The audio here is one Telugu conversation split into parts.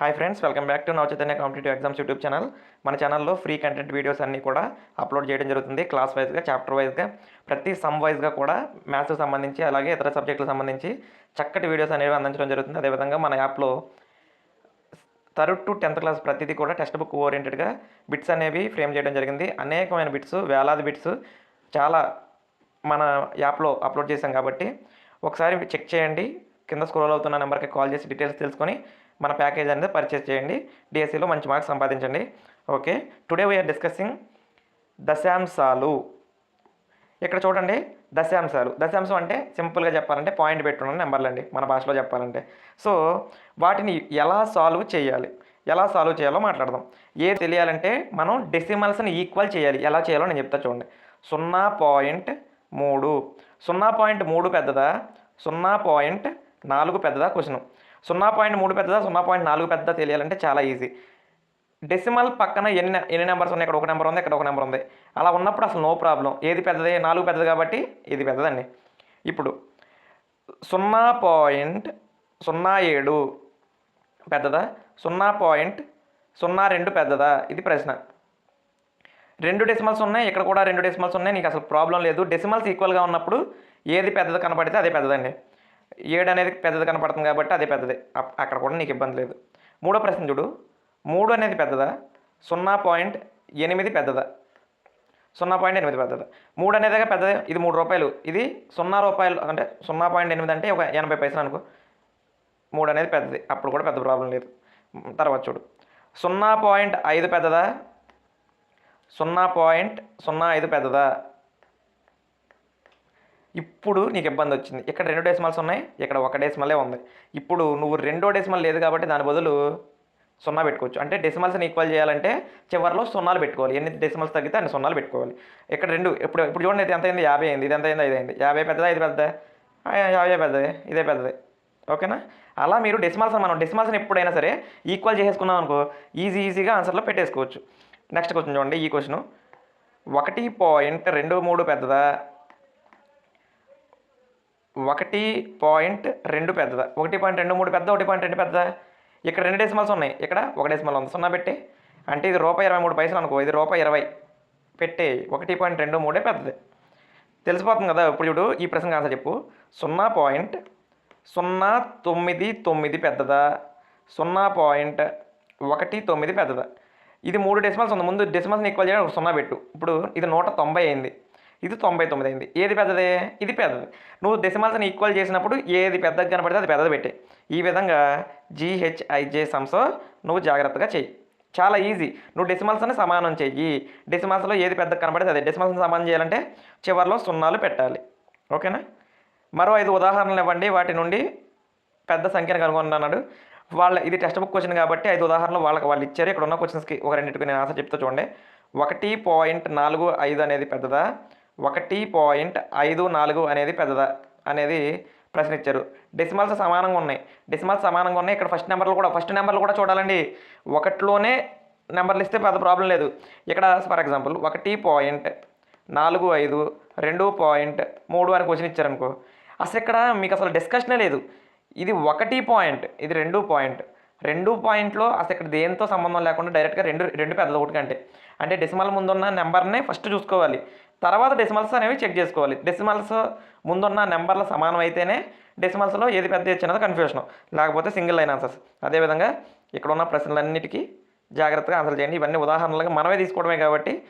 Hi friends welcome back to Navachaitanya competitive exams YouTube channel మన ఛానల్లో ఫ్రీ కంటెంట్ వీడియోస్ అన్నీ కూడా అప్లోడ్ చేయడం జరుగుతుంది క్లాస్ వైజ్గా చాప్టర్ వైజ్గా ప్రతి సమ్ వైజ్గా కూడా మ్యాథ్స్కి సంబంధించి అలాగే ఇతర సబ్జెక్టులకు సంబంధించి చక్కటి వీడియోస్ అనేవి అందించడం జరుగుతుంది. అదేవిధంగా మన యాప్లో థర్డ్ టు టెన్త్ క్లాస్ ప్రతిదీ కూడా టెక్స్ట్ బుక్ ఓరియంటెడ్గా బిట్స్ అనేవి ఫ్రేమ్ చేయడం జరిగింది. అనేకమైన బిట్స్ వేలాది బిట్స్ చాలా మన యాప్లో అప్లోడ్ చేశాం కాబట్టి ఒకసారి చెక్ చేయండి. కింద స్క్రోల్ అవుతున్న నెంబర్కి కాల్ చేసి డీటెయిల్స్ తెలుసుకొని మన ప్యాకేజ్ అనేది పర్చేస్ చేయండి. డిఎస్సిలో మంచి మార్క్స్ సంపాదించండి. ఓకే టుడే వీఆర్ డిస్కసింగ్ దశాంశాలు. ఇక్కడ చూడండి. దశాంశాలు. దశాంశం అంటే సింపుల్గా చెప్పాలంటే పాయింట్ పెట్టుకున్న నెంబర్లు అండి. మన భాషలో చెప్పాలంటే. సో వాటిని ఎలా సాల్వ్ చేయాలి? ఎలా సాల్వ్ చేయాలో మాట్లాడదాం. ఏ తెలియాలంటే మనం డెసిమల్స్ని ఈక్వల్ చేయాలి. ఎలా చేయాలో నేను చెప్తా చూడండి. సున్నా పాయింట్ మూడు. సున్నా పాయింట్ మూడు పెద్దదా? సున్నా పాయింట్ నాలుగు పెద్దదా? క్వశ్చన్ సున్నా పాయింట్ మూడు పెద్దదా సున్నా పాయింట్ నాలుగు పెద్దదా తెలియాలంటే చాలా ఈజీ. డెసిమల్ పక్కన ఎన్ని ఎన్ని నెంబర్స్ ఉన్నాయి? ఇక్కడ ఒక నెంబర్ ఉంది ఇక్కడ ఒక నెంబర్ ఉంది. అలా ఉన్నప్పుడు అసలు నో ప్రాబ్లం. ఏది పెద్దది? నాలుగు పెద్దది కాబట్టి ఇది పెద్దదండి. ఇప్పుడు సున్నా పాయింట్ సున్నా ఏడు పెద్దదా? సున్నా పాయింట్ సున్నా రెండు పెద్దదా? ఇది ప్రశ్న. రెండు డెసిమల్స్ ఉన్నాయి ఇక్కడ కూడా రెండు డెసిమల్స్ ఉన్నాయి నీకు అసలు ప్రాబ్లం లేదు. డెసిమల్స్ ఈక్వల్గా ఉన్నప్పుడు ఏది పెద్దది కనపడితే అదే పెద్దదండి. ఏడు అనేది పెద్దది కనపడుతుంది కాబట్టి అదే పెద్దది. అక్కడ కూడా నీకు ఇబ్బంది లేదు. మూడో ప్రశ్న చూడు. మూడు అనేది పెద్దదా? సున్నా పాయింట్ ఎనిమిది పెద్దదా? సున్నా పాయింట్ ఎనిమిది పెద్దదా? మూడు అనేదిగా పెద్దది. ఇది మూడు రూపాయలు. ఇది సున్నా రూపాయలు అంటే సున్నా పాయింట్ ఎనిమిది అంటే ఒక ఎనభై పైసలు అనుకో. మూడు అనేది పెద్దది. అప్పుడు కూడా పెద్ద ప్రాబ్లం లేదు. తర్వాత చూడు. సున్నా పాయింట్ ఐదు పెద్దదా? సున్నా పాయింట్ సున్నా ఐదు పెద్దదా? ఇప్పుడు నీకు ఇబ్బంది వచ్చింది. ఇక్కడ రెండు డెసిమల్స్ ఉన్నాయి ఇక్కడ ఒక డెసిమలే ఉంది. ఇప్పుడు నువ్వు రెండో డెసిమల్ లేదు కాబట్టి దాని బదులు సున్నా పెట్టుకోవచ్చు. అంటే డెసిమల్స్ని ఈక్వల్ చేయాలంటే చివరిలో సున్నాలు పెట్టుకోవాలి. ఎన్ని డెసిమల్స్ తగ్గితే అన్ని సున్నాలు పెట్టుకోవాలి. ఇక్కడ రెండు ఇప్పుడు ఇప్పుడు చూడండి ఇది ఎంత అయింది? యాభై అయింది. ఇది ఎంత అయింది? ఐదు అయింది. యాభై పెద్దదా? ఇది పెద్దదా? యాభై పెద్దది. ఇదే పెద్దది. ఓకేనా? అలా మీరు డెసిమల్స్ మనం డెసిమల్స్ని ఎప్పుడైనా సరే ఈక్వల్ చేసేసుకున్నాం అనుకో ఈజీ ఈజీగా ఆన్సర్లో పెట్టేసుకోవచ్చు. నెక్స్ట్ క్వశ్చన్ చూడండి. ఈ క్వశ్చన్ ఒకటి పాయింట్ రెండు మూడు పెద్దదా? ఒకటి పాయింట్ రెండు పెద్దదా? ఒకటి పాయింట్ రెండు మూడు పెద్ద ఒకటి పాయింట్ రెండు పెద్దదా? ఇక్కడ రెండు డెసిమల్స్ ఉన్నాయి. ఇక్కడ ఒక డెసిమల్ ఉంది. సున్నా పెట్టి. అంటే ఇది రూపాయి ఇరవై మూడు పైసలు అనుకో. ఇది రూపాయి ఇరవై పెట్టి ఒకటి పాయింట్ రెండు మూడే పెద్దది. తెలిసిపోతుంది కదా? ఇప్పుడు చూడు ఈ ప్రశ్నకు ఆన్సర్ చెప్పు. సున్నా పాయింట్ సున్నా తొమ్మిది తొమ్మిది పెద్దదా? సున్నా పాయింట్ ఒకటి తొమ్మిది పెద్దదా? ఇది మూడు డెసిమల్స్ ఉంది. ముందు డెసిమల్స్ని ఈక్వల్ చేయడం ఒక సున్నా పెట్టు. ఇప్పుడు ఇది నూట తొంభై అయింది. ఇది తొంభై తొమ్మిది అయింది. ఏది పెద్దది? ఇది పెద్దది. నువ్వు డెసిమల్స్ని ఈక్వల్ చేసినప్పుడు ఏది పెద్దది కనపడితే అది పెద్దది పెట్టే ఈ విధంగా జీహెచ్ఐజే సమ్స్ నువ్వు జాగ్రత్తగా చెయ్యి. చాలా ఈజీ నువ్వు డెసిమల్స్ని సమానం చెయ్యి. డెసిమల్స్లో ఏది పెద్ద కనపడితే అదే. డెసిమల్స్ని సమానం చేయాలంటే చివరిలో సున్నాలు పెట్టాలి. ఓకేనా? మరో ఐదు ఉదాహరణలు ఇవ్వండి. వాటి నుండి పెద్ద సంఖ్యను కనుగొన్నాడు వాళ్ళ ఇది టెక్స్ట్ బుక్ క్వశ్చన్ కాబట్టి ఐదు ఉదాహరణలు వాళ్ళకి వాళ్ళు ఇచ్చారు. ఇక్కడ ఉన్న క్వశ్చన్స్కి ఒక రెండింటికి నేను ఆశ చెప్తా చూడండి. ఒకటి పాయింట్ నాలుగు ఐదు అనేది పెద్దదా? ఒకటి పాయింట్ ఐదు నాలుగు అనేది పెద్దదా అనేది ప్రశ్న ఇచ్చారు డెసిమల్స్ సమానంగా ఉన్నాయి. డెసిమల్స్ సమానంగా ఉన్నాయి. ఇక్కడ ఫస్ట్ నెంబర్లు కూడా ఫస్ట్ నెంబర్లు కూడా చూడాలండి. ఒకటిలోనే నెంబర్లు ఇస్తే పెద్ద ప్రాబ్లం లేదు. ఇక్కడ ఫర్ ఎగ్జాంపుల్ ఒకటి పాయింట్ నాలుగు ఐదు రెండు పాయింట్ మూడు అని క్వశ్చన్ ఇచ్చారనుకో అసలు ఇక్కడ మీకు అసలు డిస్కషనే లేదు. ఇది ఒకటి పాయింట్ ఇది రెండు పాయింట్. రెండు పాయింట్లో అసలు ఇక్కడ దేంతో సంబంధం లేకుండా డైరెక్ట్గా రెండు రెండు పెద్దలు ఒకటి కంటే అంటే డెసిమల్ ముందున్న నెంబర్నే ఫస్ట్ చూసుకోవాలి. తర్వాత డెసిమల్స్ అనేవి చెక్ చేసుకోవాలి. డెసిమల్స్ ముందున్న నెంబర్ల సమానం అయితేనే డెసిమల్స్లో ఏది పెద్ద ఇచ్చినదో కన్ఫ్యూషన్ లేకపోతే సింగిల్ లైన్ ఆన్సర్స్ అదేవిధంగా ఇక్కడ ఉన్న ప్రశ్నలన్నిటికీ జాగ్రత్తగా ఆన్సర్ చేయండి. ఇవన్నీ ఉదాహరణలుగా మనమే తీసుకోవడమే కాబట్టి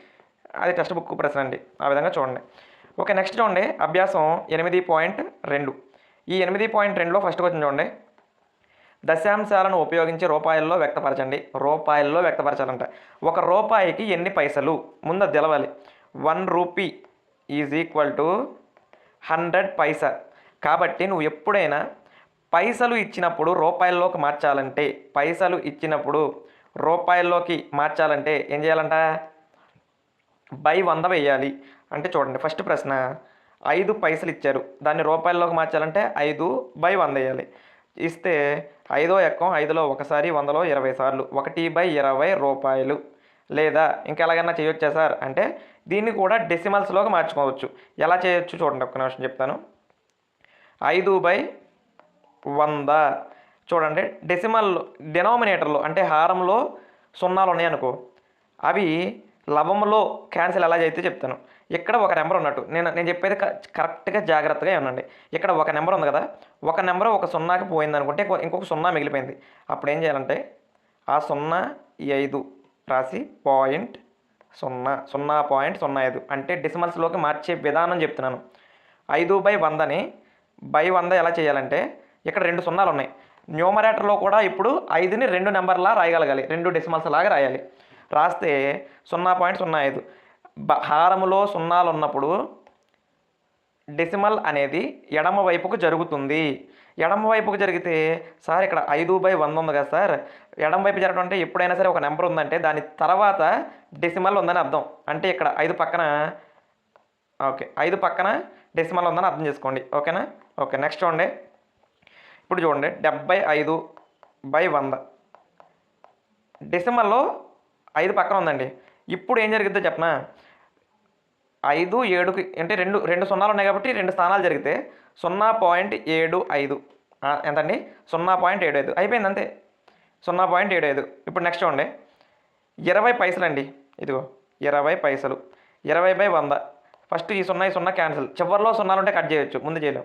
అది టెక్స్ట్ బుక్ ప్రశ్న అండి. ఆ విధంగా చూడండి. ఓకే నెక్స్ట్ చూడండి. అభ్యాసం ఎనిమిది పాయింట్ రెండు. ఈ ఎనిమిది పాయింట్ రెండులో ఫస్ట్ క్వశ్చన్ చూడండి. దశాంశాలను ఉపయోగించి రూపాయల్లో వ్యక్తపరచండి. రూపాయల్లో వ్యక్తపరచాలంట. ఒక రూపాయికి ఎన్ని పైసలు? ముందు తెలవాలి. One rupee is equal to hundred paisa. కాబట్టి నువ్వు ఎప్పుడైనా పైసలు ఇచ్చినప్పుడు రూపాయల్లోకి మార్చాలంటే పైసలు ఇచ్చినప్పుడు రూపాయల్లోకి మార్చాలంటే ఏం చేయాలంట? బై వంద వేయాలి. అంటే చూడండి ఫస్ట్ ప్రశ్న ఐదు పైసలు ఇచ్చారు. దాన్ని రూపాయల్లోకి మార్చాలంటే ఐదు బై వంద వేయాలి. ఇస్తే ఐదో ఎక్కం ఐదులో ఒకసారి వందలో ఇరవై సార్లు. ఒకటి బై ఇరవై రూపాయలు. లేదా ఇంకెలాగైనా చేయొచ్చా సార్? అంటే దీన్ని కూడా డెసిమల్స్లోకి మార్చుకోవచ్చు. ఎలా చేయొచ్చు చూడండి ఒక్క నిమిషం చెప్తాను. ఐదు బై వంద. చూడండి డెసిమల్ డినామినేటర్లో అంటే హారంలో సున్నాలు ఉన్నాయనుకో అవి లవంలో క్యాన్సిల్ ఎలా అయితే చెప్తాను. ఇక్కడ ఒక నెంబర్ ఉన్నట్టు. నేను నేను చెప్పేది క- కరెక్ట్గా జాగ్రత్తగా ఉండండి ఇక్కడ ఒక నెంబర్ ఉంది కదా ఒక నెంబర్ ఒక సున్నాకి పోయింది అనుకుంటే ఇంకొక సున్నా మిగిలిపోయింది. అప్పుడు ఏం చేయాలంటే ఆ సున్నా ఈ ఐదు రాసి పాయింట్ సున్నా సున్నా పాయింట్ సున్నా ఐదు అంటే డెసిమల్స్లోకి మార్చే విధానం చెప్తున్నాను. ఐదు బై వందని బై వంద ఎలా చేయాలంటే ఇక్కడ రెండు సున్నాలు ఉన్నాయి. న్యూమరేటర్లో కూడా ఇప్పుడు ఐదుని రెండు నెంబర్లా రాయగలగాలి. రెండు డెసిమల్స్ లాగా రాయాలి. రాస్తే సున్నా పాయింట్ సున్నా ఐదు. బ హారములో సున్నాలు ఉన్నప్పుడు డెసిమల్ అనేది ఎడమ వైపుకు జరుగుతుంది. ఎడమ వైపుకు జరిగితే సార్ ఇక్కడ ఐదు బై వంద ఉంది కదా సార్. ఎడమ వైపు జరగడం అంటే ఎప్పుడైనా సరే ఒక నెంబర్ ఉందంటే దాని తర్వాత డెసిమల్ ఉందని అర్థం. అంటే ఇక్కడ ఐదు పక్కన ఓకే ఐదు పక్కన డెసిమల్ ఉందని అర్థం చేసుకోండి. ఓకేనా? ఓకే నెక్స్ట్ చూడండి. ఇప్పుడు చూడండి డెబ్బై ఐదు బై వంద. డెసిమల్లో ఐదు పక్కన ఉందండి. ఇప్పుడు ఏం జరిగిద్దో చెప్పనా? ఐదు ఏడుకి అంటే రెండు రెండు సున్నాలు ఉన్నాయి కాబట్టి రెండు స్థానాలు జరిగితే సున్నా పాయింట్ ఏడు ఐదు. ఎంతండి? సున్నా పాయింట్ ఏడు ఐదు. అయిపోయింది అంతే. సున్నా పాయింట్ ఏడు ఐదు. ఇప్పుడు నెక్స్ట్ చూడండి. ఇరవై పైసలు అండి. ఇదిగో ఇరవై పైసలు. ఇరవై బై వంద. ఫస్ట్ ఈ సున్నా ఈ సున్నా క్యాన్సిల్. చివరిలో సున్నాలు ఉంటే కట్ చేయొచ్చు. ముందు చేయలేం.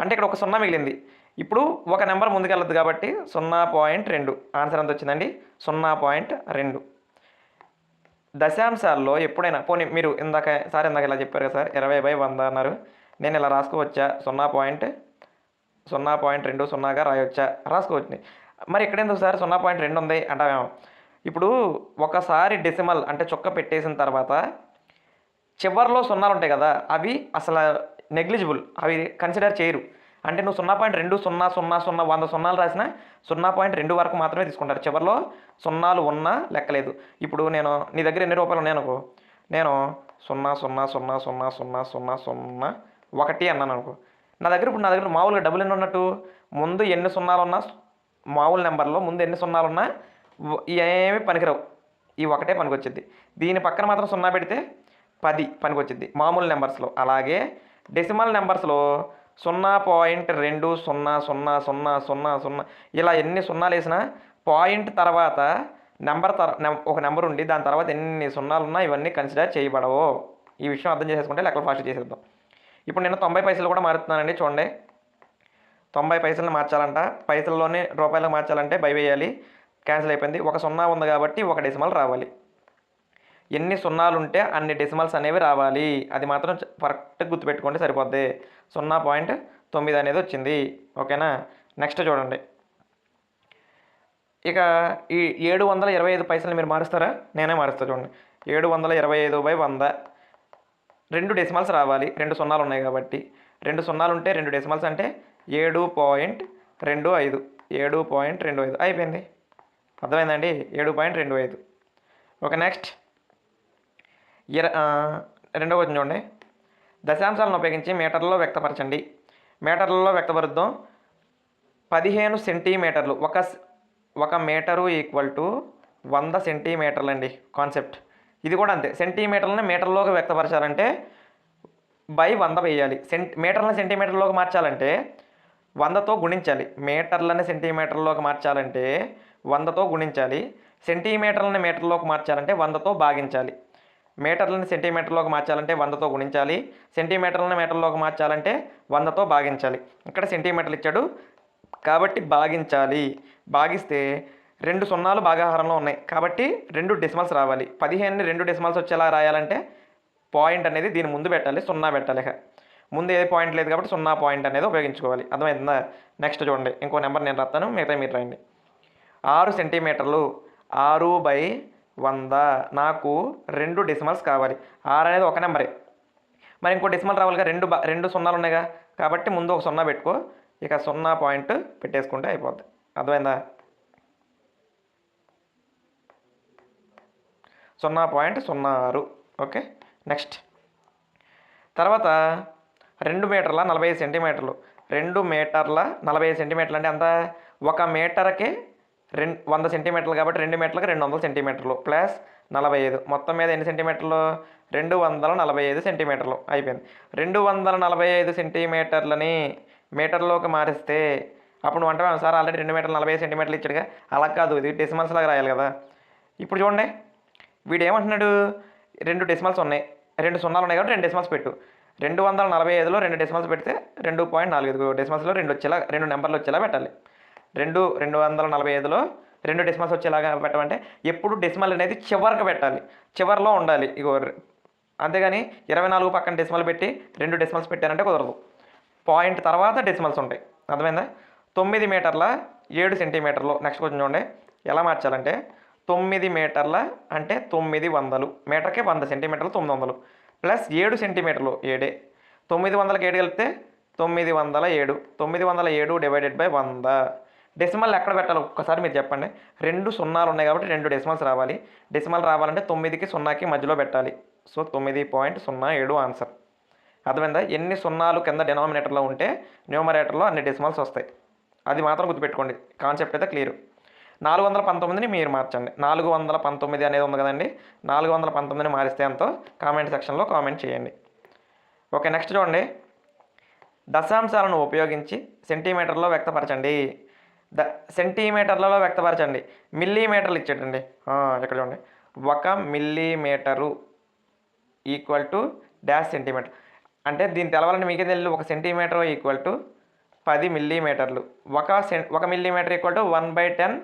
అంటే ఇక్కడ ఒక సున్నా మిగిలింది. ఇప్పుడు ఒక నెంబర్ ముందుకెళ్ళదు కాబట్టి సున్నా పాయింట్ రెండు. ఆన్సర్ ఎంత వచ్చిందండి? సున్నా పాయింట్ రెండు. దశాంశాల్లో ఎప్పుడైనా పోనీ మీరు ఇందాక సార్ ఇందాక ఇలా చెప్పారు కదా సార్ ఇరవై బై వంద అన్నారు. నేను ఇలా రాసుకోవచ్చా? సున్నా పాయింట్ సున్నా పాయింట్ రెండు సున్నాగా రాయొచ్చా? రాసుకోవచ్చు మరి ఎక్కడెందుకు సార్? సున్నా పాయింట్ రెండు ఉంది అంటామేమో ఇప్పుడు ఒకసారి డెసిమల్ అంటే చొక్క పెట్టేసిన తర్వాత చివర్లో సున్నాలు ఉంటాయి కదా అవి అసలు నెగ్లిజిబుల్ అవి కన్సిడర్ చేయరు. అంటే నువ్వు సున్నా పాయింట్ రెండు సున్నా సున్నా సున్నా వంద సున్నాలు రాసినా సున్నా పాయింట్ రెండు వరకు మాత్రమే తీసుకుంటారు. చివరిలో సున్నాలు ఉన్నా లెక్కలేదు. ఇప్పుడు నేను నీ దగ్గర ఎన్ని రూపాయలు ఉన్నాయి అనుకో. నేను సున్నా సున్నా సున్నా సున్నా సున్నా సున్నా సున్నా ఒకటి అన్నాను అనుకో. నా దగ్గర ఇప్పుడు నా దగ్గర మామూలుగా డబ్బులు ఎన్ని ఉన్నట్టు? ముందు ఎన్ని సున్నాలు ఉన్నా మామూలు నెంబర్లో ముందు ఎన్ని సున్నాలు ఉన్నా వ- ఏమీ పనికిరావు. ఈ ఒకటే పనికొచ్చింది దీని పక్కన మాత్రం సున్నా పెడితే పది పనికొచ్చింది మామూలు నెంబర్స్లో. అలాగే డెసిమల్ నెంబర్స్లో సున్నా పాయింట్ రెండు సున్నా సున్నా సున్నా సున్నా సున్నా ఇలా ఎన్ని సున్నాలు వేసినా పాయింట్ తర్వాత నెంబర్ తర ఒక నెంబర్ ఉండి దాని తర్వాత ఎన్ని సున్నాలు ఉన్నా ఇవన్నీ కన్సిడర్ చేయబడవు. ఈ విషయం అర్థం చేసుకుంటే లెక్కలు ఫాస్ట్ చేసేద్దాం. ఇప్పుడు నేను తొంభై పైసలు కూడా మారుతున్నానండి చూడండి. తొంభై పైసలను మార్చాలంట. పైసల్లోనే రూపాయలకు మార్చాలంటే బై వేయాలి. క్యాన్సిల్ అయిపోయింది. ఒక సున్నా ఉంది కాబట్టి ఒక డెసిమల్ రావాలి. ఎన్ని సున్నాలుంటే అన్ని డెసిమల్స్ అనేవి రావాలి. అది మాత్రం చ- కరెక్ట్గా గుర్తుపెట్టుకుంటే సరిపోద్ది. సున్నా పాయింట్ తొమ్మిది అనేది వచ్చింది. ఓకేనా? నెక్స్ట్ చూడండి. ఇక ఈ ఏడు వందల ఇరవై ఐదు పైసలు మీరు మారుస్తారా? నేనే మారుస్తా చూడండి. ఏడు వందల ఇరవై ఐదు బై వంద. రెండు డెసిమల్స్ రావాలి. రెండు సున్నాలు ఉన్నాయి కాబట్టి. రెండు సున్నాలు ఉంటే రెండు డెసిమల్స్ అంటే ఏడు పాయింట్ రెండు ఐదు. ఏడు పాయింట్ రెండు ఐదు. అయిపోయింది. అర్థమైందండి? ఏడు పాయింట్ రెండు ఐదు. Okay next. ఇర ఆ, రెండవ చూడండి. దశాంశాలను ఉపయోగించి మీటర్లలో వ్యక్తపరచండి. మీటర్లలో వ్యక్తపరుద్దాం. పదిహేను సెంటీమీటర్లు. ఒక ఒక మీటరు ఈక్వల్ టు వంద సెంటీమీటర్లు అండి కాన్సెప్ట్. ఇది కూడా అంతే. సెంటీమీటర్లని మీటర్లోకి వ్యక్తపరచాలంటే బై వంద వేయాలి. సెంట్ మీటర్లను సెంటీమీటర్లోకి మార్చాలంటే వందతో గుణించాలి. మీటర్లని సెంటీమీటర్లోకి మార్చాలంటే వందతో గుణించాలి. సెంటీమీటర్లని మీటర్లోకి మార్చాలంటే వందతో భాగించాలి. మీటర్లను సెంటీమీటర్లోకి మార్చాలంటే వందతో గుణించాలి. సెంటీమీటర్లను మీటర్లోకి మార్చాలంటే వందతో భాగించాలి. ఇక్కడ సెంటీమీటర్లు ఇచ్చాడు. కాబట్టి భాగించాలి. భాగిస్తే రెండు సున్నాలు భాగాహారంలో ఉన్నాయి. కాబట్టి రెండు డెసిమల్స్ రావాలి. పదిహేనుని రెండు డెసిమల్స్ వచ్చేలా రాయాలంటే పాయింట్ అనేది దీని ముందు పెట్టాలి సున్నా పెట్టాలి ముందు ఏ పాయింట్ లేదు కాబట్టి సున్నా పాయింట్ అనేది ఉపయోగించుకోవాలి. అర్థమైందా? నెక్స్ట్ చూడండి. ఇంకో నెంబర్ నేను రాస్తాను. మిగతా మీరు రాయండి. ఆరు సెంటీమీటర్లు ఆరు బై వంద. నాకు రెండు డెసిమల్స్ కావాలి. ఆరు అనేది ఒక నెంబరే. మరి ఇంకో డెసిమల్ రావాలిగా. రెండు బ- రెండు సున్నాలు ఉన్నాయిగా. కాబట్టి ముందు ఒక సున్నా పెట్టుకో. ఇక సున్నా పాయింట్ పెట్టేసుకుంటే అయిపోద్ది. అర్థమైందా? సున్నా పాయింట్ సున్నా ఆరు ఓకే? నెక్స్ట్. తర్వాత రెండు మీటర్ల నలభై సెంటీమీటర్లు. రెండు మీటర్ల నలభై ఐదు సెంటీమీటర్లు అంటే అంత ఒక మీటర్కి రెండు వంద సెంటీమీటర్లు కాబట్టి రెండు మీటర్లకు రెండు వందల సెంటీమీటర్లు ప్లస్ నలభై ఐదు. మొత్తం మీద ఎన్ని సెంటీమీటర్లు? రెండు వందల నలభై ఐదు సెంటీమీటర్లు. అయిపోయింది. రెండు వందల నలభై ఐదు సెంటీమీటర్లని మీటర్లోకి మారిస్తే అప్పుడు నువ్వు సార్ ఆల్రెడీ రెండు మీటర్లు నలభై సెంటీమీటర్లు ఇచ్చాడుగా? అలా కాదు. ఇది డెసిమల్స్ లాగా రాయాలి కదా. ఇప్పుడు చూడండి. వీడు ఏమంటున్నాడు రెండు డెసిమల్స్ ఉన్నాయి. రెండు సున్నాలు ఉన్నాయి కాబట్టి రెండు డెసిమల్స్ పెట్టు. రెండు వందల నలభై ఐదులో రెండు డెసిమల్స్ పెడితే రెండు పాయింట్ నాలుగు ఐదు డెసిమల్స్లో రెండు వచ్చేలా రెండు నెంబర్లు వచ్చేలా పెట్టాలి. రెండు రెండు వందల నలభై ఐదులో రెండు డెసిమల్స్ వచ్చేలాగా పెట్టమంటే ఎప్పుడు డెసిమల్ అనేది చివరికి పెట్టాలి. చివరిలో ఉండాలి. ఇగో అంతేగాని ఇరవై నాలుగు పక్కన డెసిమల్ పెట్టి రెండు డెసిమల్స్ పెట్టారంటే కుదరదు. పాయింట్ తర్వాత డెసిమల్స్ ఉంటాయి. అర్థమైందా? తొమ్మిది మీటర్ల ఏడు సెంటీమీటర్లు. నెక్స్ట్ క్వశ్చన్ చూడండి. ఎలా మార్చాలంటే తొమ్మిది మీటర్ల అంటే తొమ్మిది వందలు. మీటర్కి వంద సెంటీమీటర్లు తొమ్మిది వందలు. ప్లస్ ఏడు సెంటీమీటర్లు ఏడే. తొమ్మిది వందలకి ఏడు కలిపితే తొమ్మిది వందల ఏడు. తొమ్మిది వందల ఏడు డివైడెడ్ బై వంద. డెసిమల్ ఎక్కడ పెట్టాలి ఒక్కసారి మీరు చెప్పండి. రెండు సున్నాలు ఉన్నాయి కాబట్టి రెండు డెసిమల్స్ రావాలి. డెసిమల్ రావాలంటే తొమ్మిదికి సున్నాకి మధ్యలో పెట్టాలి. సో తొమ్మిది పాయింట్ సున్నా ఏడు ఆన్సర్. అర్థమైందా? ఎన్ని సున్నాలు కింద డినామినేటర్లో ఉంటే న్యూమరేటర్లో అన్ని డెసిమల్స్ వస్తాయి. అది మాత్రం గుర్తుపెట్టుకోండి. కాన్సెప్ట్ అయితే క్లియర్. నాలుగు వందల పంతొమ్మిదిని మీరు మార్చండి. నాలుగు వందల పంతొమ్మిది అనేది ఉంది కదండి. నాలుగు వందల పంతొమ్మిదిని మారిస్తే ఎంతో? కామెంట్ సెక్షన్లో కామెంట్ చేయండి. ఓకే నెక్స్ట్ చూడండి. దశాంశాలను ఉపయోగించి సెంటీమీటర్లో వ్యక్తపరచండి. ద సెంటీమీటర్లలో వ్యక్తపరచండి. మిల్లీమీటర్లు ఇచ్చేటండి. ఇక్కడ చూడండి. ఒక millimetre equal to dash centimetre. అంటే దీన్ని తెలవాలని మీకే తెలియదు? ఒక సెంటీమీటర్ ఈక్వల్ టు పది మిల్లీమీటర్లు. ఒక సెం ఒక millimetre equal to one by ten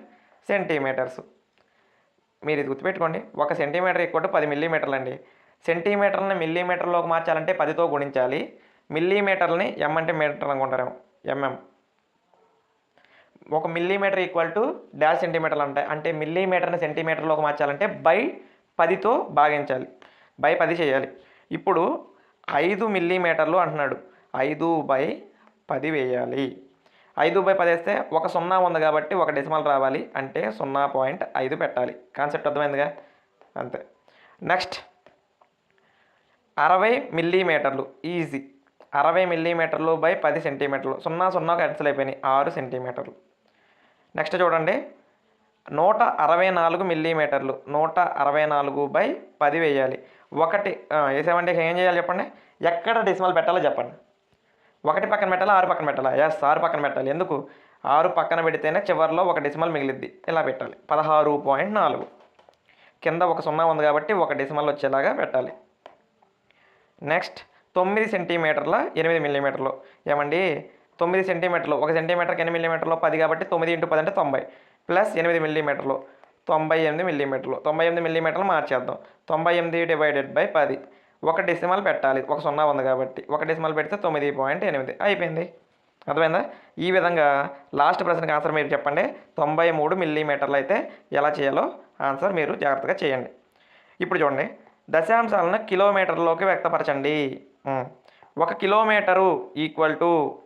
centimetres. మీరు ఇది గుర్తుపెట్టుకోండి. ఒక సెంటీమీటర్ ఈక్వల్ టు పది మిల్లీమీటర్లు అండి సెంటీమీటర్ని మిల్లీమీటర్లోకి మార్చాలంటే పదితో గుణించాలి. మిల్లీమీటర్ని ఎం అంటే మీటర్ అనుకుంటారేమో. ఎంఎం ఒక మిల్లీమీటర్ ఈక్వల్ టు డాష్ సెంటీమీటర్లు ఉంటాయి అంటే మిల్లీమీటర్ని సెంటీమీటర్లోకి మార్చాలంటే బై పదితో భాగించాలి. బై పది చేయాలి. ఇప్పుడు ఐదు మిల్లీమీటర్లు అంటున్నాడు. ఐదు బై పది వేయాలి. ఐదు బై పది వేస్తే ఒక సున్నా ఉంది కాబట్టి ఒక డెసిమల్ రావాలి అంటే సున్నా పాయింట్ ఐదు పెట్టాలి. కాన్సెప్ట్ అర్థమైందిగా? అంతే. నెక్స్ట్ అరవై మిల్లీమీటర్లు. ఈజీ. అరవై మిల్లీమీటర్లు బై పది సెంటీమీటర్లు. సున్నా సున్నా క్యాన్సిల్ అయిపోయినాయి. ఆరు సెంటీమీటర్లు. నెక్స్ట్ చూడండి. నూట అరవై నాలుగు మిల్లీమీటర్లు నూట అరవై నాలుగు బై పది వేయాలి. ఒకటి ఆ, వేసామంటే ఏం చేయాలి చెప్పండి? ఎక్కడ డెసిమల్ పెట్టాలో చెప్పండి. ఒకటి పక్కన పెట్టాలా ఆరు పక్కన పెట్టాలా? ఎస్ ఆరు పక్కన పెట్టాలి. ఎందుకు? ఆరు పక్కన పెడితేనే చివరిలో ఒక డెసిమల్ మిగిలిద్ది. ఇలా పెట్టాలి. పదహారు పాయింట్ నాలుగు. కింద ఒక సున్నా ఉంది కాబట్టి ఒక డెసిమల్ వచ్చేలాగా పెట్టాలి. నెక్స్ట్ తొమ్మిది సెంటీమీటర్ల ఎనిమిది మిల్లీమీటర్లు. ఏమండి? తొమ్మిది సెంటీమీటర్లు. ఒక సెంటీమీటర్కి ఎన్ని మిల్లీమీటర్లు? పది కాబట్టి తొమ్మిది ఇంటూ పది అంటే తొంభై. ప్లస్ ఎనిమిది మిల్లీమీటర్లు. తొంభై ఎనిమిది మిల్లీమీటర్లు. తొంభై ఎనిమిది మిల్లీమీటర్లు మార్చేద్దాం. తొంభై ఎనిమిది డివైడెడ్ బై పది. ఒక డెసిమల్ పెట్టాలి. ఒక సున్నా ఉంది కాబట్టి. ఒక డెసిమల్ పెడితే తొమ్మిది పాయింట్ ఎనిమిది. అయిపోయింది. అర్థమైందా? ఈ విధంగా లాస్ట్ ప్రశ్నకు ఆన్సర్ మీరు చెప్పండి. తొంభై మూడు మిల్లీమీటర్లు అయితే ఎలా చేయాలో ఆన్సర్ మీరు జాగ్రత్తగా చేయండి. ఇప్పుడు చూడండి. దశాంశాలను కిలోమీటర్లోకి వ్యక్తపరచండి. ఒక కిలోమీటరు ఈక్వల్ టు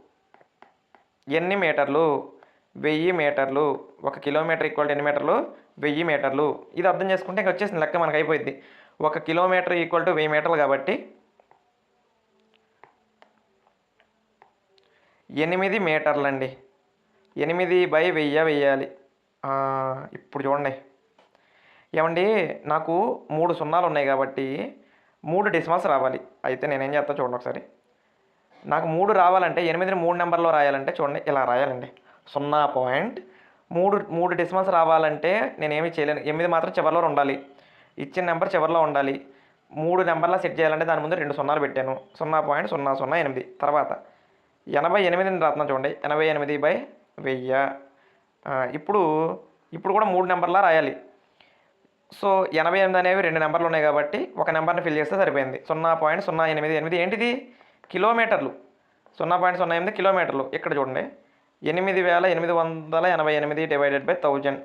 ఎన్ని మీటర్లు? వెయ్యి మీటర్లు. ఒక కిలోమీటర్ ఈక్వల్ టు ఎన్ని మీటర్లు? వెయ్యి మీటర్లు. ఇది అర్థం చేసుకుంటే ఇంకా వచ్చేసింది లెక్క మనకు అయిపోయింది ఒక కిలోమీటర్ ఈక్వల్ టు వెయ్యి మీటర్లు కాబట్టి ఎనిమిది మీటర్లు అండి ఎనిమిది బై వెయ్యి వెయ్యాలి. ఇప్పుడు చూడండి. ఏమండి? నాకు మూడు సున్నాలు ఉన్నాయి కాబట్టి మూడు డెసిమల్స్ రావాలి. అయితే నేనేం చేస్తా చూడండి ఒకసారి. నాకు మూడు రావాలంటే ఎనిమిదిని మూడు నెంబర్లో రాయాలంటే చూడండి ఇలా రాయాలండి. సున్నా పాయింట్ మూడు మూడు డెసిమల్స్ రావాలంటే నేనేమి చేయలేను. ఎనిమిది మాత్రం చివరిలో ఉండాలి. ఇచ్చిన నెంబర్ చివరిలో ఉండాలి. మూడు నెంబర్లా సెట్ చేయాలంటే దాని ముందు రెండు సున్నాలు పెట్టాను. సున్నా పాయింట్ సున్నా సున్నా ఎనిమిది. తర్వాత ఎనభై ఎనిమిదిని రాస్తున్నాను చూడండి. ఎనభై ఎనిమిది బై వెయ్యి. ఇప్పుడు ఇప్పుడు కూడా మూడు నెంబర్లా రాయాలి. సో ఎనభై ఎనిమిది అనేవి రెండు నెంబర్లు ఉన్నాయి కాబట్టి ఒక నెంబర్ని ఫిల్ చేస్తే సరిపోయింది. సున్నా పాయింట్ సున్నా ఎనిమిది ఎనిమిది. ఏంటిది? కిలోమీటర్లు. సున్నా పాయింట్ సున్నా ఎనిమిది కిలోమీటర్లు. ఇక్కడ చూడండి. ఎనిమిది వేల ఎనిమిది వందల ఎనభై ఎనిమిది డివైడెడ్ బై థౌజండ్.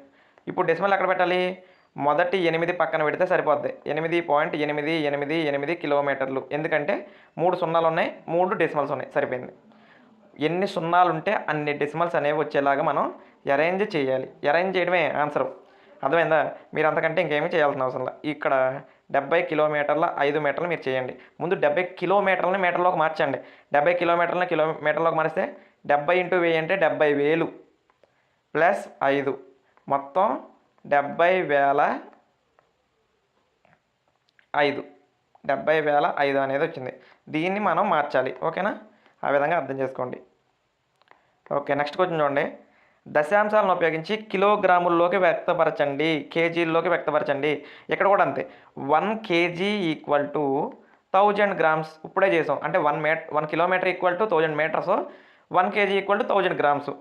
ఇప్పుడు డెసిమల్ ఎక్కడ పెట్టాలి? మొదటి ఎనిమిది పక్కన పెడితే సరిపోద్ది. ఎనిమిది పాయింట్ ఎనిమిది ఎనిమిది ఎనిమిది కిలోమీటర్లు. ఎందుకంటే మూడు సున్నాలు ఉన్నాయి మూడు డెసిమల్స్ ఉన్నాయి. సరిపోయింది. ఎన్ని సున్నాలు ఉంటే అన్ని డెసిమల్స్ అనేవి వచ్చేలాగా మనం అరేంజ్ చేయాలి. అరేంజ్ చేయడమే ఆన్సర్ అర్థమైందా? మీరు అంతకంటే ఇంకేమీ చేయాల్సిన అవసరం లేదు. ఇక్కడ డెబ్బై కిలోమీటర్ల ఐదు మీటర్లు మీరు చేయండి. ముందు డెబ్బై కిలోమీటర్లని మీటర్లోకి మార్చండి. డెబ్బై కిలోమీటర్లని కిలోమీటర్లోకి మారిస్తే డెబ్బై ఇంటూ వెయ్యి అంటే డెబ్బై వేలు ప్లస్ ఐదు. మొత్తం డెబ్బై వేల ఐదు. డెబ్బై వేల ఐదు అనేది వచ్చింది. దీన్ని మనం మార్చాలి. ఓకేనా? ఆ విధంగా అర్థం చేసుకోండి. ఓకే నెక్స్ట్ క్వశ్చన్ చూడండి. దశాంశాలను ఉపయోగించి కిలోగ్రాముల్లోకి వ్యక్తపరచండి కేజీల్లోకి వ్యక్తపరచండి. ఇక్కడ కూడా అంతే. One KG equal to thousand grams ఇప్పుడే చేసాం. అంటే one May one kilometre equal to thousand metres one KG equal to thousand grams.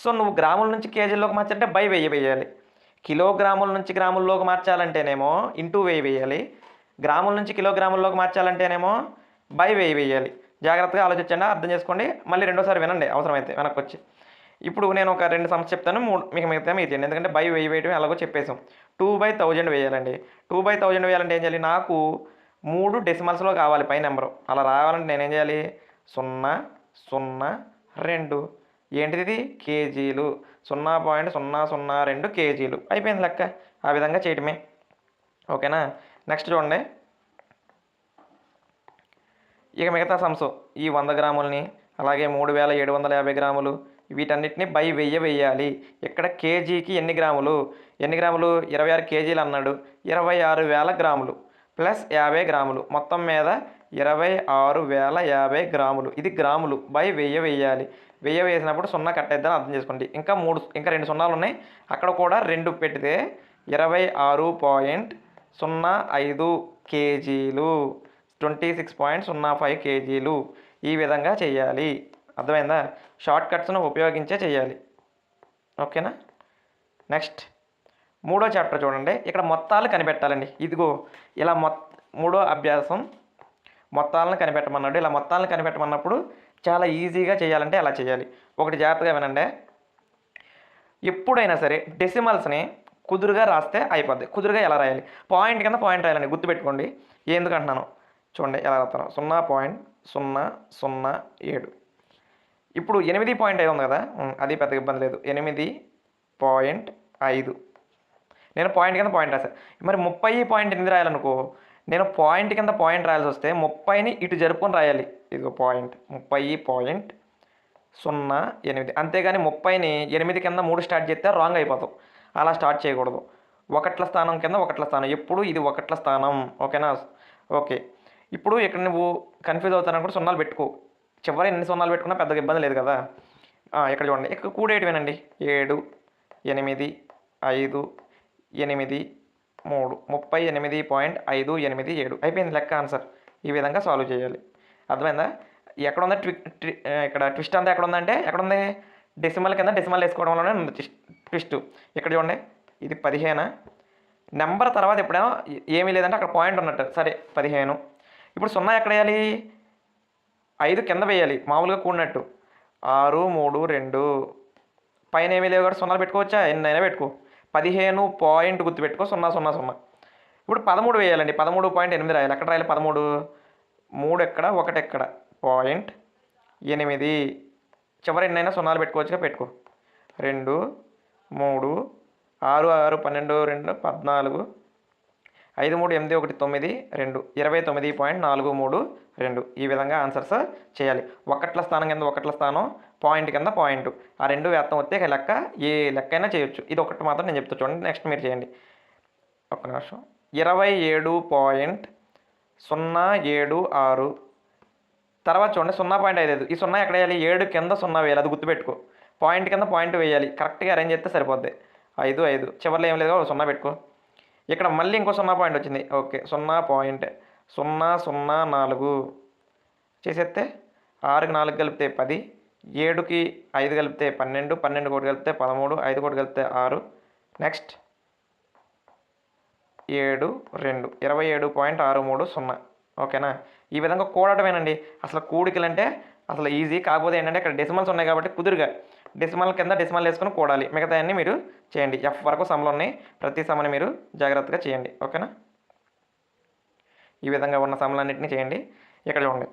So నువ్వు గ్రాముల నుంచి కేజీల్లోకి మార్చాలంటే బై వెయ్యి వేయాలి కిలోగ్రాముల నుంచి గ్రాముల్లోకి మార్చాలంటేనేమో ఇంటూ వెయ్యి వేయాలి గ్రాముల నుంచి కిలోగ్రాముల్లోకి మార్చాలంటేనేమో బై వెయ్యి వేయాలి జాగ్రత్తగా ఆలోచించండి అర్థం చేసుకోండి. మళ్ళీ రెండోసారి వినండి అవసరమైతే వెనక్కి వచ్చి ఇప్పుడు నేను ఒక రెండు సమ్స్ చెప్తాను. మూడు మీకు మిగతా మీరు చేయండి. ఎందుకంటే బై వెయ్యి వేయడం ఎలాగో చెప్పేసాం టూ బై థౌజండ్ వేయాలండి. టూ బై థౌజండ్ వేయాలంటే ఏం చేయాలి? నాకు మూడు డెసిమల్స్లో కావాలి పై నెంబరు. అలా రావాలంటే నేనేం చేయాలి? సున్నా సున్నా రెండు. ఏంటిది కేజీలు. సున్నా పాయింట్ సున్నా సున్నా రెండు కేజీలు. అయిపోయింది లెక్క. ఆ విధంగా చేయటమే. ఓకేనా? నెక్స్ట్ చూడండి. ఇక మిగతా సమ్స్. ఈ వంద గ్రాములని అలాగే మూడు వేల ఏడు వందల యాభై గ్రాములు వీటన్నిటిని బై వెయ్యి వెయ్యాలి. ఇక్కడ కేజీకి ఎన్ని గ్రాములు? ఎన్ని గ్రాములు? ఇరవై ఆరు కేజీలు అన్నాడు. ఇరవై ఆరు వేల గ్రాములు. ప్లస్ యాభై గ్రాములు. మొత్తం మీద ఇరవై ఆరు వేల యాభై గ్రాములు. ఇది గ్రాములు. బై వెయ్యి వేయాలి వెయ్యి వేసినప్పుడు సున్నా కట్టేద్దని అర్థం చేసుకోండి. ఇంకా మూడు ఇంకా రెండు సున్నాలు ఉన్నాయి. అక్కడ కూడా రెండు పెడితే ఇరవై ఆరు పాయింట్ సున్నా ఐదు కేజీలు. ట్వంటీ సిక్స్ పాయింట్ సున్నా ఫైవ్ కేజీలు. ఈ విధంగా చేయాలి. అర్థమైందా? షార్ట్ కట్స్ను ఉపయోగించే చేయాలి. ఓకేనా? నెక్స్ట్ మూడో చాప్టర్ చూడండి. ఇక్కడ మొత్తాలు కనిపెట్టాలండి. ఇదిగో ఇలా మొత్ మూడో అభ్యాసం మొత్తాలను కనిపెట్టమన్నాడు. ఇలా మొత్తాలను కనిపెట్టమన్నప్పుడు చాలా ఈజీగా చేయాలంటే ఎలా చేయాలి. ఒకటి జాగ్రత్తగా వినండి. ఎప్పుడైనా సరే డెసిమల్స్ని కుదురుగా రాస్తే అయిపోద్ది. కుదురుగా ఎలా రాయాలి? పాయింట్ కింద పాయింట్ రాయాలండి. గుర్తుపెట్టుకోండి. ఎందుకంటున్నాను చూడండి ఎలా రాస్తాను. సున్నా పాయింట్ సున్నా సున్నా ఏడు. ఇప్పుడు ఎనిమిది పాయింట్ ఐదు ఉంది కదా? అది పెద్ద ఇబ్బంది లేదు. ఎనిమిది పాయింట్ ఐదు. నేను పాయింట్ కింద పాయింట్ రాశాను మరి ముప్పై పాయింట్ ఎనిమిది రాయాలనుకో నేను పాయింట్ కింద పాయింట్ రాయాల్సి వస్తే ముప్పైని ఇటు జరుపుకొని రాయాలి. ఇదిగో పాయింట్. ముప్పై పాయింట్ సున్నా ఎనిమిది. అంతేగాని ముప్పైని ఎనిమిది కింద మూడు స్టార్ట్ చేస్తే రాంగ్ అయిపోతాం. అలా స్టార్ట్ చేయకూడదు. ఒకట్ల స్థానం కింద ఒకట్ల స్థానం. ఎప్పుడు ఇది ఒకట్ల స్థానం. ఓకేనా? ఓకే. ఇప్పుడు ఇక్కడ నువ్వు కన్ఫ్యూజ్ అవుతానని సున్నాలు పెట్టుకో. చివరి ఎన్ని సున్నాలు పెట్టుకున్నా పెద్దగా ఇబ్బంది లేదు కదా? ఇక్కడ చూడండి. ఇక్కడ కూడేటివేనండి ఏడు ఎనిమిది ఐదు ఎనిమిది మూడు ముప్పై ఎనిమిది పాయింట్ ఐదు ఎనిమిది ఏడు. అయిపోయింది లెక్క ఆన్సర్. ఈ విధంగా సాల్వ్ చేయాలి. అర్థమైందా? ఎక్కడ ఉందా ట్వి ఇక్కడ ట్విస్ట్ అంతా ఎక్కడ ఉందంటే ఎక్కడ ఉంది డెసిమల్ కింద డెసిమల్ వేసుకోవడం వల్లనే ఉంది ట్విస్ట్ ట్విస్ట్. ఇక్కడ చూడండి. ఇది పదిహేను? నెంబర్ తర్వాత ఎప్పుడైనా ఏమీ లేదంటే అక్కడ పాయింట్ ఉన్నట్టు. సరే పదిహేను. ఇప్పుడు సున్నా ఎక్కడ వేయాలి? ఐదు కింద వేయాలి మామూలుగా కూడినట్టు. ఆరు మూడు రెండు. పైన ఏమీ లేవు కూడా సున్నాలు పెట్టుకోవచ్చా? ఎన్నైనా పెట్టుకో. పదిహేను పాయింట్ గుర్తు పెట్టుకో సున్నా సున్నా సున్నా. ఇప్పుడు పదమూడు వేయాలండి. పదమూడు పాయింట్ ఎనిమిది రాయాలి. ఎక్కడ రాయాలి పదమూడు? మూడు ఎక్కడ? ఒకటి ఎక్కడ? పాయింట్ ఎనిమిది. చివరి ఎన్నైనా సున్నాలు పెట్టుకోవచ్చుగా పెట్టుకో. రెండు మూడు ఆరు ఆరు పన్నెండు రెండు పద్నాలుగు ఐదు మూడు ఎనిమిది ఒకటి తొమ్మిది రెండు ఇరవై తొమ్మిది పాయింట్ నాలుగు మూడు రెండు ఈ విధంగా ఆన్సర్స్ చేయాలి. ఒకట్ల స్థానం కింద ఒకట్ల స్థానం పాయింట్ కింద పాయింట్. ఆ రెండు వేత్తం వస్తే లెక్క ఏ లెక్క అయినా చేయొచ్చు. ఇది ఒకటి మాత్రం నేను చెప్తా చూడండి. నెక్స్ట్ మీరు చేయండి. ఒక్క నిమిషం. ఇరవై ఏడు పాయింట్ సున్నా ఏడు ఆరు. తర్వాత చూడండి సున్నా పాయింట్ ఐదు ఐదు. ఈ సున్నా ఎక్కడ వేయాలి? ఏడు కింద సున్నా వేయాలి. అది గుర్తుపెట్టుకో. పాయింట్ కింద పాయింట్ వేయాలి. కరెక్ట్గా అరేంజ్ చేస్తే సరిపోద్ది. ఐదు ఐదు. చివరిలో ఏం లేదు సున్నా పెట్టుకో. ఇక్కడ మళ్ళీ ఇంకో సున్నా పాయింట్ వచ్చింది. ఓకే సున్నా పాయింట్ సున్నా సున్నా నాలుగు చేసేస్తే ఆరుకి నాలుగు కలిపితే పది ఏడుకి ఐదు కలిపితే పన్నెండు పన్నెండు కోటి కలిపితే పదమూడు ఐదు కోటి కలిపితే ఆరు. నెక్స్ట్ ఏడు రెండు ఇరవై ఏడు పాయింట్ ఆరు మూడు సున్నా. ఓకేనా? ఈ విధంగా కూడటమేనండి. అసలు కూడికలంటే అసలు ఈజీ కాకపోతే ఏంటంటే ఇక్కడ డెసిమల్స్ ఉన్నాయి కాబట్టి కుదురుగా. డెసిమల్ కింద డెసిమల్ వేసుకుని కూడాలి. మిగతా అన్నీ మీరు చేయండి. ఎఫ్ వరకు సమ్లు ఉన్నాయి. ప్రతి సమ్మని మీరు జాగ్రత్తగా చేయండి. ఓకేనా? ఈ విధంగా ఉన్న సమ్లన్నింటినీ చేయండి. ఇక్కడ చూడండి.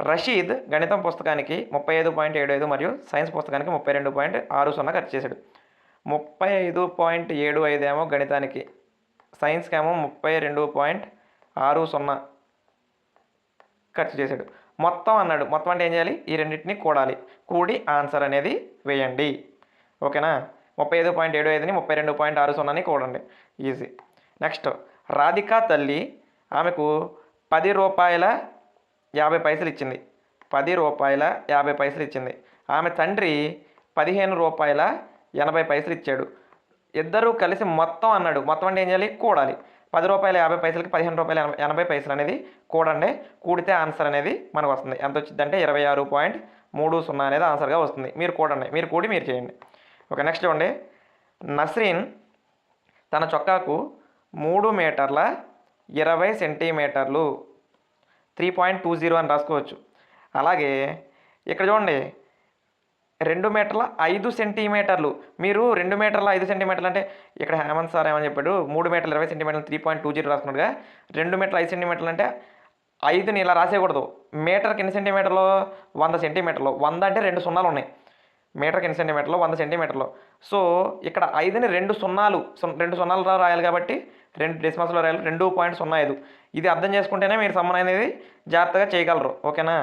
రషీద్ గణితం పుస్తకానికి ముప్పై ఐదు పాయింట్ ఏడు ఐదు మరియు సైన్స్ పుస్తకానికి ముప్పై రెండు పాయింట్ ఆరు సున్నా ఖర్చు చేశాడు. ముప్పై ఐదు పాయింట్ ఏడు ఐదు ఏమో గణితానికి. సైన్స్కి ఏమో ముప్పై రెండు పాయింట్ ఆరు సున్నా ఖర్చు చేశాడు. మొత్తం అన్నాడు. మొత్తం అంటే ఏం చేయాలి? ఈ రెండింటిని కూడాలి. కూడి ఆన్సర్ అనేది వేయండి. ఓకేనా? ముప్పై ఐదు పాయింట్ ఏడు ఐదుని ముప్పై రెండు పాయింట్ ఆరు సున్నాని కూడండి. ఈజీ. నెక్స్ట్ రాధికా తల్లి ఆమెకు పది రూపాయల యాభై పైసలు ఇచ్చింది. పది రూపాయల యాభై పైసలు ఇచ్చింది. ఆమె తండ్రి పదిహేను రూపాయల ఎనభై పైసలు ఇచ్చాడు. ఇద్దరూ కలిసి మొత్తం అన్నాడు. మొత్తం అంటే ఏం చేయాలి? కూడాలి. పది రూపాయల యాభై పైసలకి పదిహేను రూపాయల ఎనభై ఎనభై పైసలు అనేది కూడండి. కూడితే ఆన్సర్ అనేది మనకు వస్తుంది. ఎంత వచ్చిందంటే ఇరవై ఆరు పాయింట్ మూడు సున్నా అనేది ఆన్సర్గా వస్తుంది. మీరు కూడండి. మీరు కూడి మీరు చేయండి. ఓకే నెక్స్ట్ చూడండి. నస్రీన్ తన చొక్కాకు మూడు మీటర్ల ఇరవై సెంటీమీటర్లు త్రీ పాయింట్ టూ జీరో అని రాసుకోవచ్చు. అలాగే ఇక్కడ చూడండి. రెండు మీటర్ల ఐదు సెంటీమీటర్లు. మీరు రెండు మీటర్ల ఐదు సెంటీమీటర్లు అంటే ఇక్కడ హేమంత్ సార్ ఏమని చెప్పాడు మూడు మీటర్లు ఇరవై సెంటీమీటర్లు త్రీ పాయింట్ టూ జీరో రాసుకున్నాడుగా. రెండు మీటర్ల ఐదు సెంటీమీటర్లు అంటే ఐదుని ఇలా రాసేయకూడదు. మీటర్కి ఎన్ని సెంటీమీటర్లు? వంద సెంటీమీటర్లు. వంద అంటే రెండు సున్నాలు ఉన్నాయి. మీటర్కి ఎన్ని సెంటీమీటర్లు? వంద సెంటీమీటర్లు. సో ఇక్కడ ఐదుని రెండు సున్నాలు రెండు సున్నాలు రాయాలి కాబట్టి రెండు డెసిమల్స్లో రాయాలి రెండు పాయింట్ సున్నా ఐదు. ఇది అర్థం చేసుకుంటేనే మీరు సమ్మన్ అనేది జాగ్రత్తగా చేయగలరు. ఓకేనా?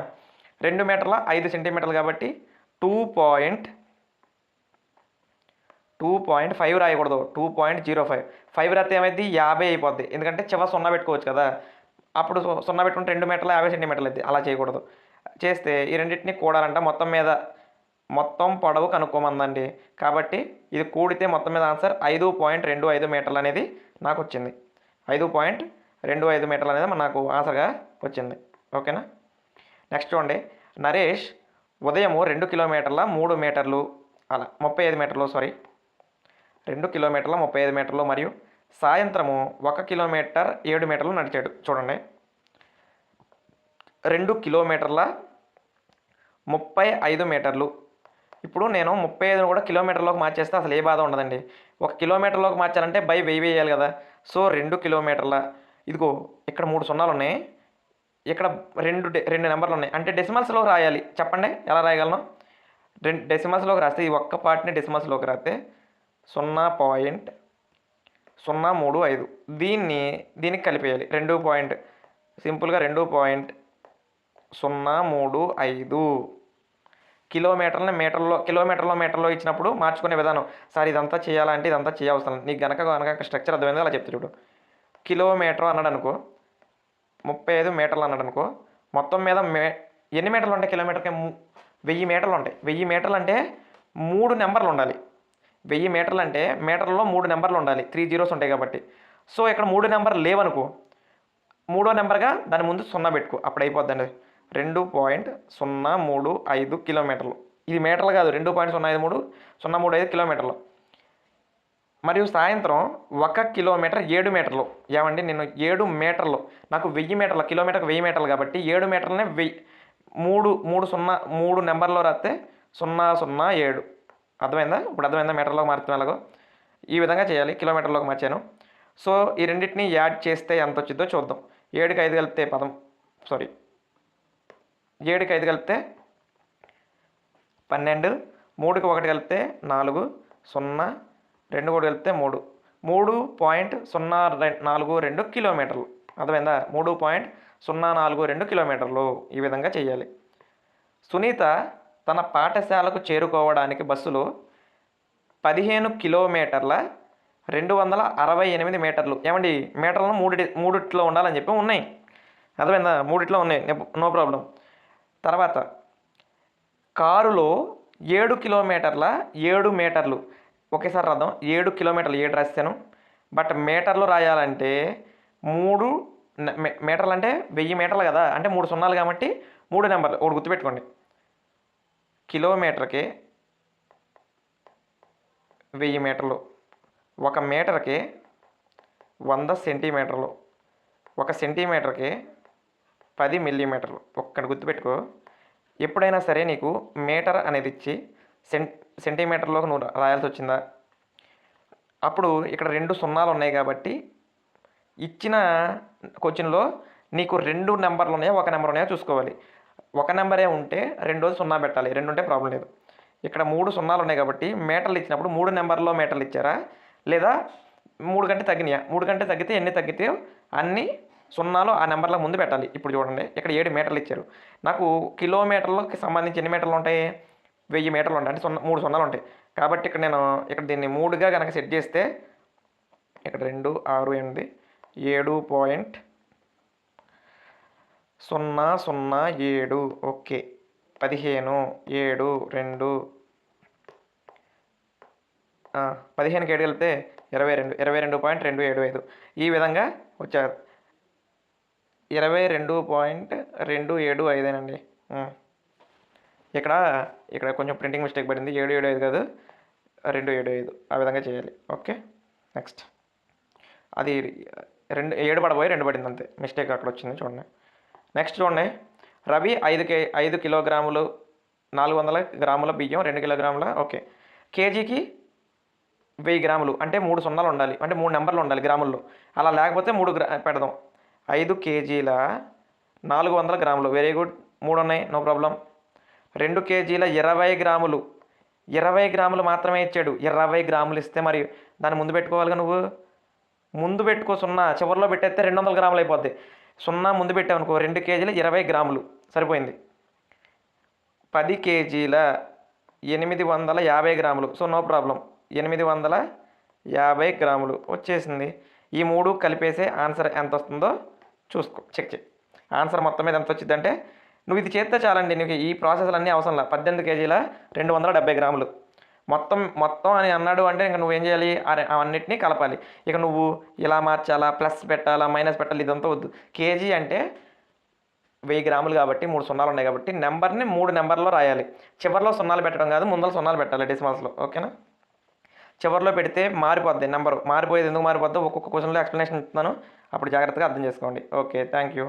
రెండు మీటర్ల ఐదు సెంటీమీటర్లు కాబట్టి two point two point five రాయకూడదు. Two point zero five five రాస్తే ఏమైంది యాభై అయిపోద్ది. ఎందుకంటే చివరి సున్నా పెట్టుకోవచ్చు కదా. అప్పుడు సు- సున్నా పెట్టుకుంటే రెండు మీటర్లు యాభై సెంటీమీటర్లు అయితే అలా చేయకూడదు. చేస్తే ఈ రెండింటిని కూడాలంట మొత్తం మీద మొత్తం పొడవు కనుక్కోమందండి. కాబట్టి ఇది కూడితే మొత్తం మీద ఆన్సర్ ఐదు పాయింట్ రెండు ఐదు మీటర్లు అనేది నాకు వచ్చింది ఐదు పాయింట్ రెండు ఐదు మీటర్లు అనేది నాకు ఆన్సర్గా వచ్చింది. ఓకేనా? నెక్స్ట్ చూడండి. నరేష్ ఉదయము రెండు కిలోమీటర్ల మూడు మీటర్లు అలా ముప్పై ఐదు మీటర్లు సారీ రెండు కిలోమీటర్ల ముప్పై ఐదు మీటర్లు మరియు సాయంత్రము ఒక కిలోమీటర్ ఏడు మీటర్లు నడిచాడు చూడండి. రెండు కిలోమీటర్ల ముప్పై ఐదు మీటర్లు. ఇప్పుడు నేను ముప్పై ఐదును కూడా కిలోమీటర్లోకి మార్చేస్తే అసలు ఏ బాధ ఉండదండి. ఒక కిలోమీటర్లోకి మార్చాలంటే బై వెయ్యి వేయాలి కదా. సో రెండు కిలోమీటర్ల ఇదిగో ఇక్కడ మూడు సున్నాలు ఉన్నాయి ఇక్కడ రెండు డె- రెండు నెంబర్లు ఉన్నాయి. అంటే డెసిమల్స్లో రాయాలి. చెప్పండి ఎలా రాయగలను? రెండు డెసిమల్స్లోకి రాస్తే ఈ ఒక్క పార్ట్ని డెసిమల్స్లోకి రాస్తే సున్నా పాయింట్ సున్నా మూడు ఐదు. దీన్ని దీనికి కలిపేయాలి. రెండు పాయింట్ సింపుల్గా రెండు పాయింట్ సున్నా మూడు ఐదు. కిలోమీటర్ని మీటర్లో కిలోమీటర్లో మీటర్లో ఇచ్చినప్పుడు మార్చుకునే విధానం. సార్ ఇదంతా చేయాలంటే ఇదంతా చేయవసరం నీకు గనక గనక స్ట్రక్చర్ అర్థమైంది అలా చెప్తా చూడు. కిలోమీటర్ అన్నాడు అనుకో ముప్పై ఐదు మీటర్లు అన్నాడు అనుకో మొత్తం మీద మే ఎన్ని మీటర్లు ఉంటాయి కిలోమీటర్కి వెయ్యి మీటర్లు ఉంటాయి వెయ్యి మీటర్లు అంటే మూడు నెంబర్లు ఉండాలి వెయ్యి మీటర్లు అంటే మీటర్లో మూడు నెంబర్లు ఉండాలి త్రీ జీరోస్ ఉంటాయి కాబట్టి. సో ఇక్కడ మూడు నెంబర్లు లేవనుకో మూడో నెంబర్గా దాని ముందు సున్నా పెట్టుకో. అప్పుడు అయిపోద్దండి. రెండు పాయింట్ సున్నా మూడు ఐదు కిలోమీటర్లు. ఇది మీటర్లు కాదు. రెండు పాయింట్ సున్నా ఐదు మూడు సున్నా మూడు ఐదు కిలోమీటర్లు. మరియు సాయంత్రం ఒక కిలోమీటర్ ఏడు మీటర్లు. ఏమండి? నేను ఏడు మీటర్లు. నాకు వెయ్యి మీటర్లు కిలోమీటర్కి వెయ్యి మీటర్లు కాబట్టి ఏడు మీటర్లనే వెయ్యి. మూడు మూడు సున్నా మూడు నెంబర్లో రాస్తే సున్నా సున్నా ఏడు. అర్థమైందా? ఇప్పుడు అర్థమైందా మీటర్లోకి మారుతాం ఎలాగో? ఈ విధంగా చేయాలి. కిలోమీటర్లోకి మార్చాను. సో ఈ రెండింటిని యాడ్ చేస్తే ఎంత వచ్చిందో చూద్దాం. ఏడుకి ఐదు కలిపితే పదం సారీ. ఏడుకి ఐదు కలిపితే పన్నెండు. మూడుకి ఒకటి కలిపితే నాలుగు సున్నా రెండు కూడా కలిపితే మూడు. మూడు పాయింట్ సున్నా రె- నాలుగు రెండు కిలోమీటర్లు. అర్థమైందా? మూడు పాయింట్ సున్నా నాలుగు రెండు కిలోమీటర్లు ఈ విధంగా చేయాలి. సునీత తన పాఠశాలకు చేరుకోవడానికి బస్సులో పదిహేను కిలోమీటర్ల రెండు వందల అరవై ఎనిమిది మీటర్లు. ఏమండి? మీటర్లను మూడి మూడిట్లో ఉండాలని చెప్పి ఉన్నాయి. అర్థమైందా? మూడిట్లో ఉన్నాయి. No problem. తర్వాత కారులో ఏడు కిలోమీటర్ల ఏడు మీటర్లు. ఒకేసారి రాద్దాం. ఏడు కిలోమీటర్లు ఏడు రాశాను బట్ మీటర్లు రాయాలంటే మూడు మీటర్లు అంటే వెయ్యి మీటర్లు కదా? అంటే మూడు సున్నాలు కాబట్టి మూడు నెంబర్లు. ఒకటి గుర్తుపెట్టుకోండి. కిలోమీటర్కి వెయ్యి మీటర్లు. ఒక మీటర్కి వంద సెంటీమీటర్లు. ఒక సెంటీమీటర్కి పది మిల్లీమీటర్లు. ఒక్కటి గుర్తుపెట్టుకో. ఎప్పుడైనా సరే నీకు మీటర్ అనేది ఇచ్చి సెం సెంటీమీటర్లోకి నువ్వు రాయాల్సి వచ్చిందా అప్పుడు ఇక్కడ రెండు సున్నాలు ఉన్నాయి కాబట్టి ఇచ్చిన క్వశ్చన్లో నీకు రెండు నెంబర్లు ఉన్నాయో ఒక నెంబర్ ఉన్నాయో చూసుకోవాలి. ఒక నెంబరే ఉంటే రెండు రోజు సున్నా పెట్టాలి రెండు ఉంటే ప్రాబ్లం లేదు. ఇక్కడ మూడు సున్నాలు ఉన్నాయి కాబట్టి మీటర్లు ఇచ్చినప్పుడు మూడు నెంబర్లో మీటర్లు ఇచ్చారా? లేదా మూడు కంటే తగ్గినాయా? మూడు కంటే తగ్గితే ఎన్ని తగ్గితే అన్ని సున్నాలు ఆ నెంబర్ల ముందు పెట్టాలి. ఇప్పుడు చూడండి ఇక్కడ ఏడు మీటర్లు ఇచ్చారు. నాకు కిలోమీటర్లకి సంబంధించి ఎన్ని మీటర్లు ఉంటాయి? వెయ్యి మీటర్లు ఉంటాయి. అంటే సున్నా మూడు సున్నాలు ఉంటాయి. కాబట్టి ఇక్కడ నేను ఇక్కడ దీన్ని మూడుగా కనుక సెట్ చేస్తే ఇక్కడ రెండు ఆరు ఎనిమిది ఏడు పాయింట్ సున్నా సున్నా ఏడు. ఓకే. పదిహేను ఏడు రెండు. పదిహేనుకి ఏడు వెళ్తే ఇరవై రెండు. ఇరవై రెండు పాయింట్ రెండు ఏడు ఐదు. ఈ విధంగా వచ్చారు ఇరవై రెండు పాయింట్ రెండు ఏడు ఐదేనండి. ఇక్కడ ఇక్కడ కొంచెం ప్రింటింగ్ మిస్టేక్ పడింది. ఏడు ఏడు ఐదు కాదు. రెండు ఏడు ఐదు. ఆ విధంగా చేయాలి. ఓకే? నెక్స్ట్ అది రెండు ఏడు పడబోయి రెండు పడింది అంతే. మిస్టేక్ అక్కడ వచ్చింది చూడండి. నెక్స్ట్ చూడండి. రవి ఐదు కే ఐదు కిలోగ్రాములు నాలుగు వందల గ్రాముల బియ్యం రెండు కిలోగ్రాముల ఓకే. కేజీకి వెయ్యి గ్రాములు. అంటే మూడు సున్నాలు ఉండాలి. అంటే మూడు నెంబర్లు ఉండాలి గ్రాముల్లో. అలా లేకపోతే మూడు గ్రా పెడదాం. ఐదు కేజీల నాలుగు వందల గ్రాములు. వెరీ గుడ్ మూడు ఉన్నాయి. నో ప్రాబ్లం రెండు కేజీల ఇరవై గ్రాములు. ఇరవై గ్రాములు మాత్రమే ఇచ్చాడు. ఇరవై గ్రాములు ఇస్తే మరి దాన్ని ముందు పెట్టుకోవాలిగా నువ్వు? ముందు పెట్టుకో సున్నా. చివరిలో పెట్టేస్తే రెండు వందల గ్రాములు అయిపోద్ది. సున్నా ముందు పెట్టావనుకో రెండు కేజీల ఇరవై గ్రాములు. సరిపోయింది. పది కేజీల ఎనిమిది వందల యాభై గ్రాములు. So no problem. ఎనిమిది వందల యాభై గ్రాములు వచ్చేసింది. ఈ మూడు కలిపేసే ఆన్సర్ ఎంత వస్తుందో చూసుకో. చెక్ చేయి. ఆన్సర్ మొత్తం మీద ఎంత వచ్చిందంటే నువ్వు ఇది చేస్తే చాలండి నీకు ఈ ప్రాసెస్లు అన్నీ అవసరం లేదు పద్దెనిమిది కేజీల రెండు వందల డెబ్బై గ్రాములు. మొత్తం మొత్తం అని అన్నాడు అంటే ఇంకా నువ్వేం చేయాలి? అవన్నిటినీ కలపాలి. ఇక నువ్వు ఇలా మార్చాలా ప్లస్ పెట్టాలా మైనస్ పెట్టాలి ఇదంతా వద్దు. కేజీ అంటే వెయ్యి గ్రాములు కాబట్టి మూడు సున్నాలు ఉన్నాయి కాబట్టి నెంబర్ని మూడు నెంబర్లో రాయాలి. చివరిలో సున్నాలు పెట్టడం కాదు ముందర సున్నాలు పెట్టాలి డెసిమల్స్లో. ఓకేనా? చివరిలో పెడితే మారిపోద్ది నెంబర్. మారిపోయేది ఎందుకు మారిపోద్దో ఒక్కొక్క క్వశ్చన్లో ఎక్స్ప్లెనేషన్ ఇస్తున్నాను. అప్పుడు జాగ్రత్తగా అర్థం చేసుకోండి. Okay thank you.